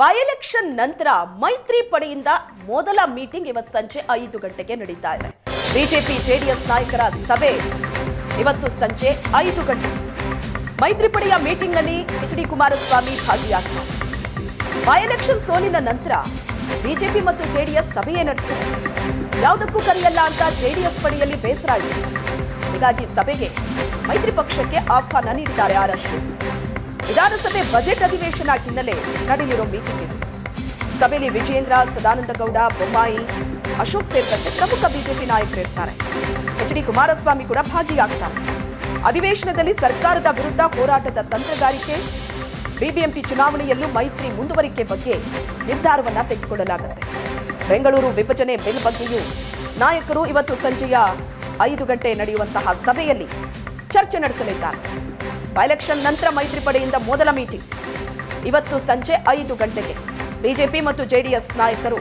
By election ನಂತರ ಮೈತ್ರಿ ಪಡೆಯಿಂದ ಮೊದಲ ಮೀಟಿಂಗ್ ಇವತ್ತು ಸಂಜೆ ಐದು ಗಂಟೆಗೆ ನಡೀತಾ ಇದೆ. ಬಿಜೆಪಿ ಜೆಡಿಎಸ್ ನಾಯಕರ ಸಭೆ ಇವತ್ತು ಸಂಜೆ ಐದು ಗಂಟೆ. ಮೈತ್ರಿ ಪಡೆಯ ಮೀಟಿಂಗ್ನಲ್ಲಿ ಎಚ್ ಡಿ ಕುಮಾರಸ್ವಾಮಿ ಭಾಗಿಯಾಗಿದ್ದಾರೆ. ಬೈ ಎಲೆಕ್ಷನ್ ಸೋಲಿನ ನಂತರ ಬಿಜೆಪಿ ಮತ್ತು ಜೆಡಿಎಸ್ ಸಭೆಯೇ ನಡೆಸಿದೆ. ಯಾವುದಕ್ಕೂ ಕರೆಯಲ್ಲ ಅಂತ ಜೆಡಿಎಸ್ ಪಡೆಯಲ್ಲಿ ಬೇಸರ ಇದೆ. ಹೀಗಾಗಿ ಸಭೆಗೆ ಮೈತ್ರಿ ಪಕ್ಷಕ್ಕೆ ಆಹ್ವಾನ ನೀಡಿದ್ದಾರೆ ಆರ್ ವಿಧಾನಸಭೆ ಬಜೆಟ್ ಅಧಿವೇಶನ ಹಿನ್ನೆಲೆ ನಡೆಯಲಿರೋ ಮೀಟಿಂಗ್ ಇದು. ಸಭೆಯಲ್ಲಿ ವಿಜೇಂದ್ರ ಸದಾನಂದ ಗೌಡ ಬೊಮ್ಮಾಯಿ, ಅಶೋಕ್ ಸೇರಿದಂತೆ ಪ್ರಮುಖ ಬಿಜೆಪಿ ನಾಯಕರಿರ್ತಾರೆ ಎಚ್ ಡಿ ಕುಮಾರಸ್ವಾಮಿ ಕೂಡ ಭಾಗಿಯಾಗ್ತಾರೆ. ಅಧಿವೇಶನದಲ್ಲಿ ಸರ್ಕಾರದ ವಿರುದ್ಧ ಹೋರಾಟದ ತಂತ್ರಗಾರಿಕೆ, ಬಿಬಿಎಂಪಿ ಚುನಾವಣೆಯಲ್ಲೂ ಮೈತ್ರಿ ಮುಂದುವರಿಕೆ ಬಗ್ಗೆ ನಿರ್ಧಾರವನ್ನ ತೆಗೆದುಕೊಳ್ಳಲಾಗುತ್ತೆ. ಬೆಂಗಳೂರು ವಿಭಜನೆ ಬಿಲ್ ಬಗ್ಗೆಯೂ ನಾಯಕರು ಇವತ್ತು ಸಂಜೆಯ ಐದು ಗಂಟೆ ನಡೆಯುವಂತಹ ಸಭೆಯಲ್ಲಿ ಚರ್ಚೆ ನಡೆಸಲಿದ್ದಾರೆ. ಎಲೆಕ್ಷನ್ ನಂತರ ಮೈತ್ರಿ ಪಡೆಯಿಂದ ಮೊದಲ ಮೀಟಿಂಗ್ ಇವತ್ತು ಸಂಜೆ ಐದು ಗಂಟೆಗೆ ಬಿಜೆಪಿ ಮತ್ತು ಜೆಡಿಎಸ್ ನಾಯಕರು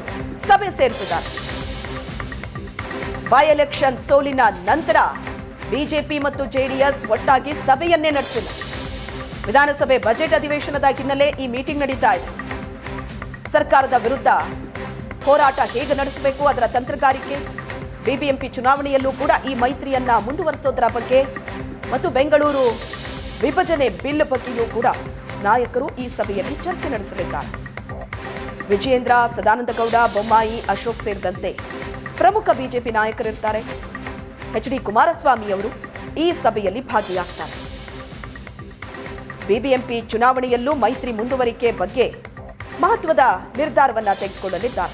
ಸಭೆ ಸೇರ್ತಿದ್ದಾರೆ. ಬೈ ಎಲೆಕ್ಷನ್ ಸೋಲಿನ ನಂತರ ಬಿಜೆಪಿ ಮತ್ತು ಜೆಡಿಎಸ್ ಒಟ್ಟಾಗಿ ಸಭೆಯನ್ನೇ ನಡೆಸಿಲ್ಲ. ವಿಧಾನಸಭೆ ಬಜೆಟ್ ಅಧಿವೇಶನದ ಹಿನ್ನೆಲೆ ಈ ಮೀಟಿಂಗ್ ನಡೀತಾ ಇದೆ. ಸರ್ಕಾರದ ವಿರುದ್ಧ ಹೋರಾಟ ಹೇಗೆ ನಡೆಸಬೇಕು ಅದರ ತಂತ್ರಗಾರಿಕೆ, ಬಿಬಿಎಂಪಿ ಚುನಾವಣೆಯಲ್ಲೂ ಕೂಡ ಈ ಮೈತ್ರಿಯನ್ನ ಮುಂದುವರಿಸೋದರ ಬಗ್ಗೆ ಮತ್ತು ಬೆಂಗಳೂರು ವಿಭಜನೆ ಬಿಲ್ ಬಗ್ಗೆಯೂ ಕೂಡ ನಾಯಕರು ಈ ಸಭೆಯಲ್ಲಿ ಚರ್ಚೆ ನಡೆಸಲಿದ್ದಾರೆ. ವಿಜಯೇಂದ್ರ ಸದಾನಂದ ಗೌಡ ಬೊಮ್ಮಾಯಿ, ಅಶೋಕ್ ಸೇರಿದಂತೆ ಪ್ರಮುಖ ಬಿಜೆಪಿ ನಾಯಕರಿರ್ತಾರೆ. ಎಚ್ ಡಿ ಕುಮಾರಸ್ವಾಮಿ ಅವರು ಈ ಸಭೆಯಲ್ಲಿ ಭಾಗಿಯಾಗ್ತಾರೆ. ಬಿಬಿಎಂಪಿ ಚುನಾವಣೆಯಲ್ಲೂ ಮೈತ್ರಿ ಮುಂದುವರಿಕೆ ಬಗ್ಗೆ ಮಹತ್ವದ ನಿರ್ಧಾರವನ್ನು ತೆಗೆದುಕೊಳ್ಳಲಿದ್ದಾರೆ.